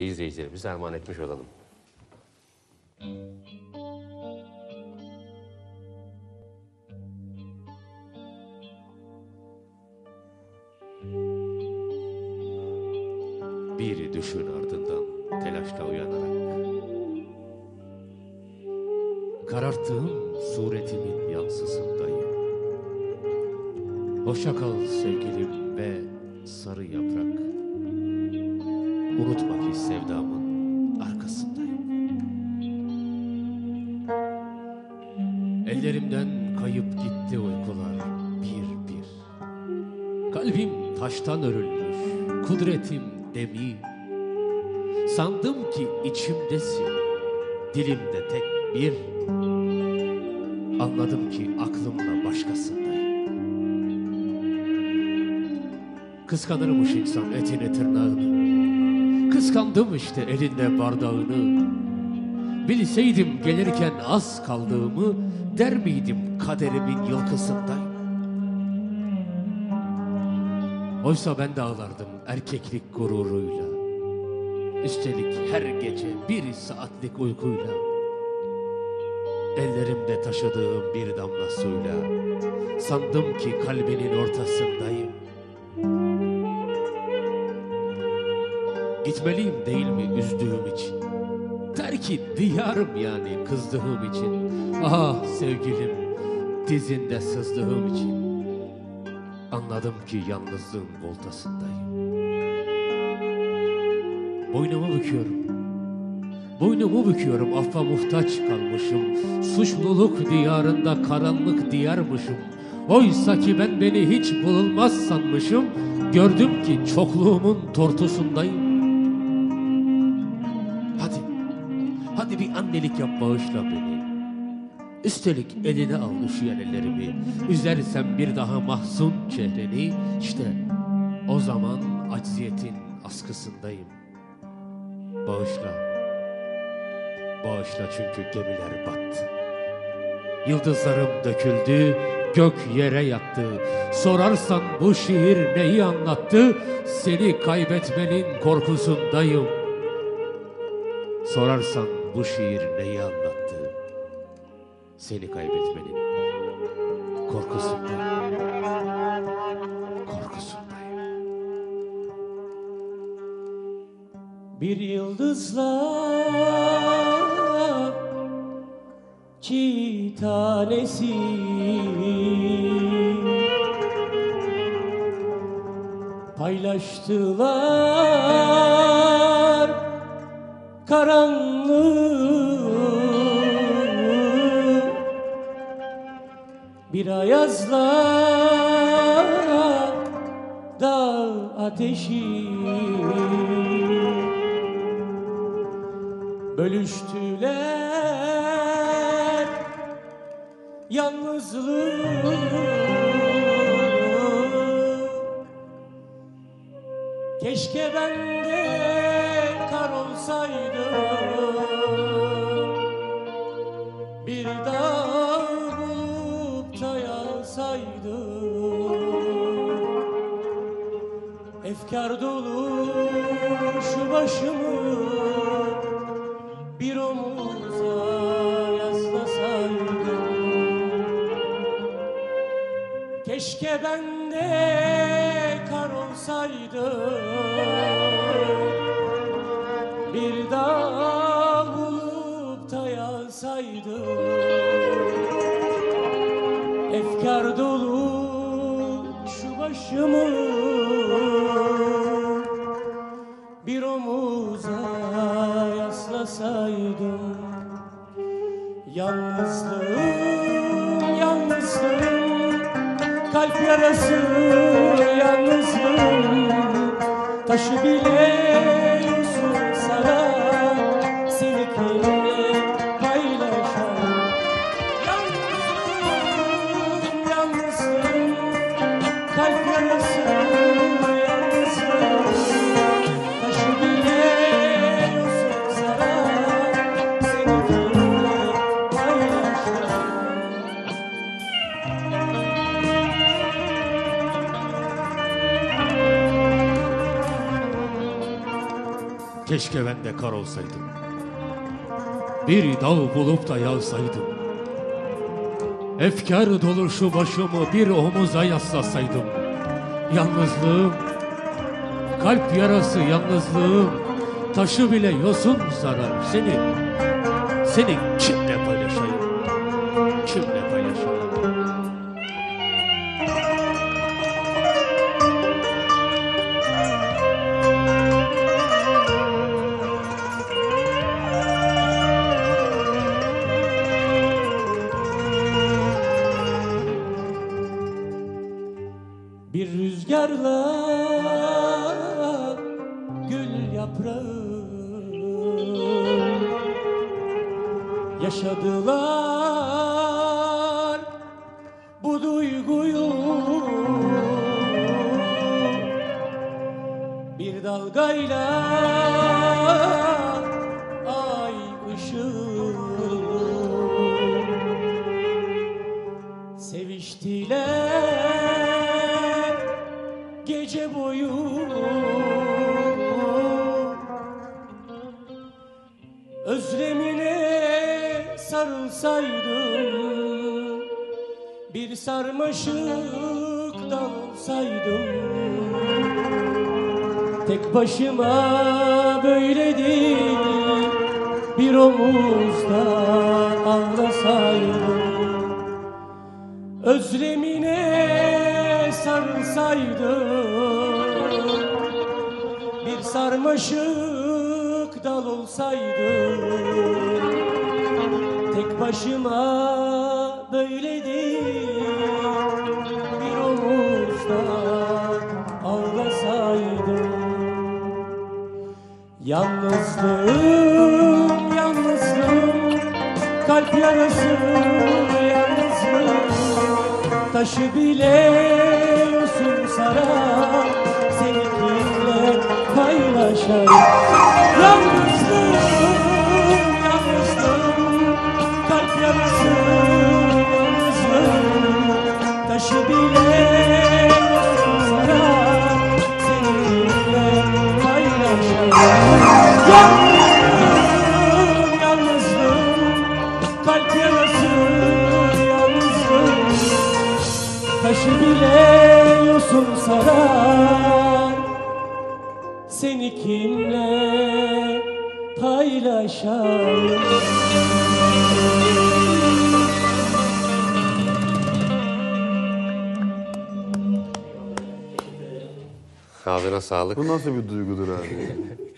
izleyicilerimize armağan etmiş olalım. Bir düşün ardından telaşla uyanarak. Kararttığım suretimin yansısındayım. Hoşça kal sevgilim ve sarı yaprak. Unutma ki sevdamın arkasındayım. Ellerimden kayıp gitti uykular bir bir. Kalbim taştan örülmüş, kudretim demir. Sandım ki içimdesin, dilimde tek bir. Anladım ki aklımla başkasındayım. Kıskanırmış insan etini tırnağını. Kıskandım işte elinde bardağını. Bilseydim gelirken az kaldığımı der miydim kaderimin yılkısındayım. Oysa ben de ağlardım erkeklik gururuyla. Üstelik her gece bir saatlik uykuyla. Ellerimde taşıdığım bir damla suyla. Sandım ki kalbinin ortasındayım. Gitmeliyim değil mi üzdüğüm için? Terki diyarım yani kızdığım için. Ah sevgilim dizinde sızdığım için. Anladım ki yalnızlığın voltasındayım. Boynumu büküyorum. Boynumu büküyorum affa muhtaç kalmışım. Suçluluk diyarında karanlık diyarmışım. Oysa ki ben beni hiç bulunmaz sanmışım. Gördüm ki çokluğumun tortusundayım. Hadi bir annelik yap bağışla beni. Üstelik eline al üşüyen ellerimi. Üzersen bir daha mahzun çehreni. İşte o zaman acziyetin askısındayım. Bağışla. Bağışla çünkü gemiler battı. Yıldızlarım döküldü, gök yere yattı. Sorarsan bu şiir neyi anlattı? Seni kaybetmenin korkusundayım. Sorarsan bu şiir neyi anlattı? Seni kaybetmenin korkusundayım. Korkusundayım. Bir yıldızla çiğ tanesi Paylaştılar karanlığı Bir ayazla dağ ateşi. Bölüştüler yalnızlığı. Keşke ben de kar Bir dağ bulup da yağsaydım Efkar dolu şu başımı bir omuza yaslasaydım Keşke ben de kar olsaydım Bir dağ bulup da yağsaydım Efkar dolu şu başımı bir omuza yaslasaydım. Yalnızlığım, yalnızlığım Kalp yarası yalnızlığım Taşı bile Keşke ben de kar olsaydım. Bir dağ bulup da yağsaydım. Efkar dolu şu başımı bir omuza yaslasaydım. Yalnızlığım, kalp yarası yalnızlığım, taşı bile yosun sarar seni. Seni kimle paylaşayım? Rüzgarla gül yaprağı. Yaşadılar bu duyguyu. Bir dalgayla Özlemine sarılsaydım Bir sarmaşık dalsaydım Tek başıma böyle değil Bir omuzda ağlasaydım. Özlemine sarılsaydım Bir sarmaşık dal olsaydım Tek başıma böyle değil Bir omuzda ağlasaydım. Yalnızlığım, yalnızlığım Kalp yarası yalnızlığım. Taşı bile yosun sarar Seninkiyle paylaşayım Yalnızlığım, yalnızlığım Kalp yarası yalnızlığım Taşı bile sarar Seninkiyle paylaşayım Yalnızlığım, yalnızlığım Kalp yarası yalnızlığım Taşı bile yosun sarar Seni kimle paylaşayım Ağzına sağlık. Bu nasıl bir duygudur abi?